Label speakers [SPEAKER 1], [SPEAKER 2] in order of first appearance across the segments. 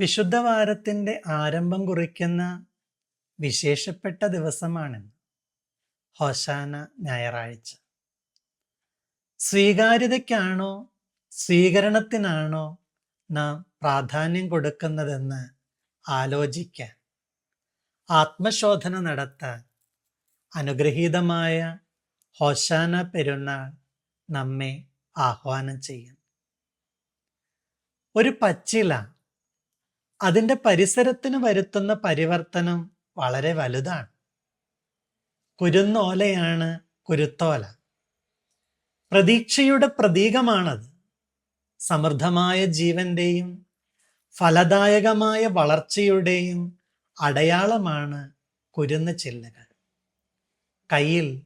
[SPEAKER 1] വിശുദ്ധവാരത്തിന്റെ ആരംഭം കുറിക്കുന്ന വിശേഷപ്പെട്ട ദിവസമാണിന്ന്. ഹോശാന ഞായറാഴ്ച. സ്വീകാര്യതയ്ക്കാണോ സ്വീകരണത്തിനാണോ നാം പ്രാധാന്യം കൊടുക്കുന്നതെന്ന് ആലോചിക്കാൻ ആത്മശോധന നടത്താൻ അനുഗ്രഹീതമായ ഹോശാന പെരുന്നാൾ നമ്മെ ആഹ്വാനം ചെയ്യും ഒരു പച്ചില അതിന്റെ പരിസരത്തിന് വരുത്തുന്ന പരിവർത്തനം വളരെ വലുതാണ്. കുരുന്നോലയാണ് കുരുത്തോല. പ്രതീക്ഷയുടെ പ്രതീകമാണത്. സമൃദ്ധമായ ജീവന്റെയും ഫലദായകമായ വളർച്ചയുടെയും അടയാളമാണ് കുരുന്ന് ചില്ലുകൾ. കയ്യിൽ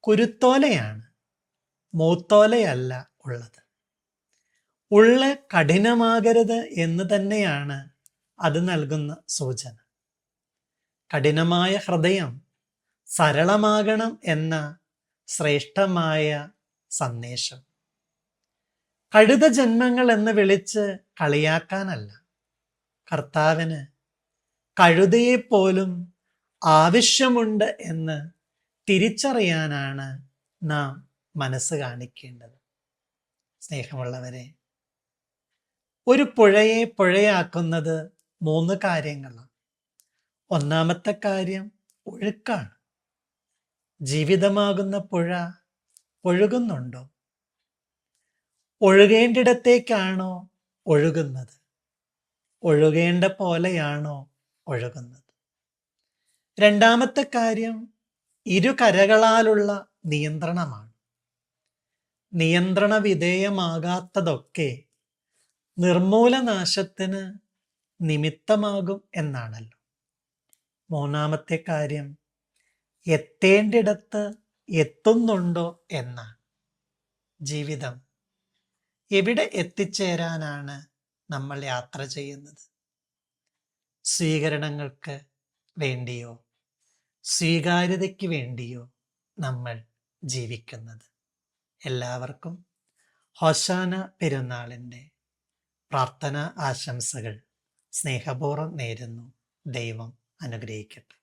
[SPEAKER 1] കുരുത്തോലയാണ് മൂത്തോലയല്ല ഉള്ളത്. ഉള്ള കഠിനമാകരുത് എന്ന് തന്നെയാണ് അത് നൽകുന്ന സൂചന. കഠിനമായ ഹൃദയം സരളമാകണം എന്ന ശ്രേഷ്ഠമായ സന്ദേശം. കഴുത ജന്മങ്ങൾ എന്ന് വിളിച്ച് കളിയാക്കാനല്ല. കർത്താവിന് കഴുതയെപ്പോലും ആവശ്യമുണ്ട് എന്ന് തിരിച്ചറിയാനാണ് നാം മനസ്സ് കാണിക്കേണ്ടത്. സ്നേഹമുള്ളവരെ ഒരു പുഴയെ പുഴയാക്കുന്നത് മൂന്ന് കാര്യങ്ങളാണ് ഒന്നാമത്തെ കാര്യം ഒഴുക്കാണ്. ജീവിതമാകുന്ന പുഴ ഒഴുകുന്നുണ്ടോ? ഒഴുകേണ്ടിടത്തേക്കാണോ ഒഴുകുന്നത്? ഒഴുകേണ്ട പോലെയാണോ ഒഴുകുന്നത്? രണ്ടാമത്തെ കാര്യം ഇരു കരകളാലുള്ള നിയന്ത്രണമാണ്. നിയന്ത്രണ വിധേയമാകാത്തതൊക്കെ നിർമൂലനാശത്തിന് നിമിത്തമാകും എന്നാണല്ലോ. മൂന്നാമത്തെ കാര്യം എത്തേണ്ടിടത്ത് എത്തുന്നുണ്ടോ എന്ന. ജീവിതം എവിടെ എത്തിച്ചേരാനാണ് നമ്മൾ യാത്ര ചെയ്യുന്നത്? സ്വീകരണങ്ങൾക്ക് വേണ്ടിയോ സ്വീകാര്യതയ്ക്ക് വേണ്ടിയോ നമ്മൾ ജീവിക്കുന്നത്? എല്ലാവർക്കും ഹോശാന പെരുന്നാളിന്റെ പ്രാർത്ഥന ആശംസകൾ. സ്നേഹപൂർവം നേരുന്നു. ദൈവം അനുഗ്രഹിക്കട്ടെ.